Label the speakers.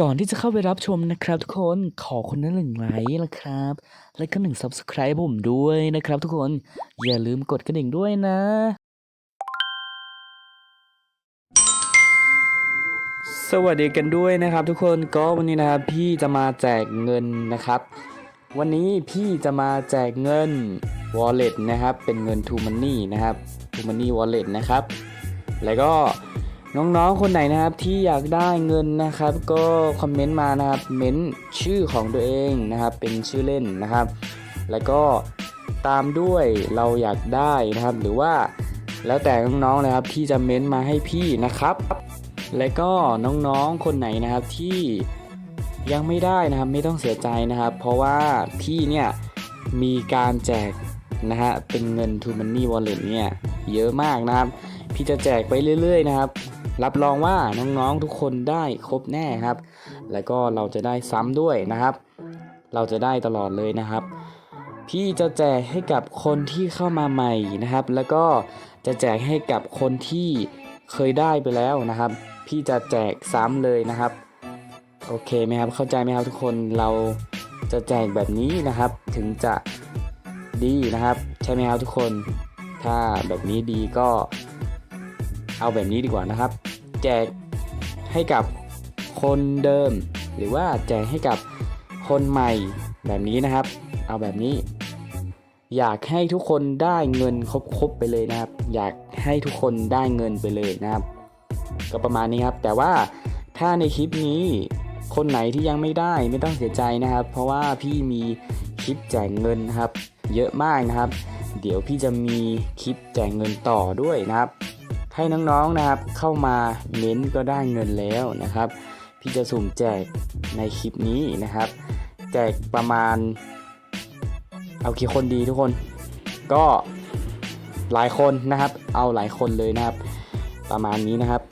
Speaker 1: ก่อนที่จะเข้าไปรับชมนะครับทุกคนขอคนละหนึ่งไลค์นะครับ และก็หนึ่ง Subscribe ผมด้วยนะครับทุกคนอย่าลืมกดกระดิ่งด้วยนะ สวัสดีกันด้วยนะครับ ทุกคนก็วันนี้นะครับพี่จะมาแจกเงินนะครับ วันนี้พี่จะมาแจกเงิน Wallet นะครับ เป็นเงิน To Money นะครับ To Money Wallet นะครับ แล้วก็ น้องๆคนไหนนะครับที่อยากได้เงินนะครับ ก็คอมเมนต์มานะครับเม้นชื่อของตัวเองนะครับ เป็นชื่อเล่นนะครับ แล้วก็ตามด้วยเราอยากได้นะครับ หรือว่าแล้วแต่น้องๆนะครับที่จะเม้นมาให้พี่นะครับ และก็น้องๆคนไหนนะครับที่ยังไม่ได้นะครับไม่ต้องเสียใจนะครับ เพราะว่าพี่เนี่ยมีการแจกนะฮะเป็นเงิน To Money Wallet เนี่ยเยอะมากนะครับ พี่จะแจกไปเรื่อย ๆ นะครับ รับรองว่าน้องๆทุกคนได้ครบแน่ครับ แล้วก็เราจะได้ซ้ำด้วยนะครับ เราจะได้ตลอดเลยนะครับ พี่จะแจกให้กับคนที่เข้ามาใหม่นะครับ แล้วก็จะแจกให้กับคนที่เคยได้ไปแล้วนะครับ พี่จะแจกซ้ำเลยนะครับ โอเคไหมครับ เข้าใจไหมครับทุกคนเราจะแจกแบบนี้นะครับ ถึงจะดีนะครับ ใช่ไหมครับทุกคน ถ้าแบบนี้ดีก็ เอาแบบนี้ดีกว่านะครับ แจกให้กับคนเดิม หรือว่าแจกให้กับคนใหม่แบบนี้นะครับ เอาแบบนี้ อยากให้ทุกคนได้เงินครบๆไปเลยนะครับ อยากให้ทุกคนได้เงินไปเลยนะครับ ก็ประมาณนี้ครับ แต่ว่าถ้าในคลิปนี้คนไหนที่ยังไม่ได้ไม่ต้องเสียใจนะครับ เพราะว่าพี่มีคลิปแจกเงินนะครับ เยอะมากนะครับ เดี๋ยวพี่จะมีคลิปแจกเงินต่อด้วยนะครับ ให้น้องๆนะครับเข้ามาเม้นก็ได้เงินแล้วนะครับ พี่จะสุ่มแจกในคลิปนี้นะครับ แจกประมาณ เอากี่คนดีทุกคน ก็หลายคนนะครับ เอาหลายคนเลยนะครับ ประมาณนี้นะครับ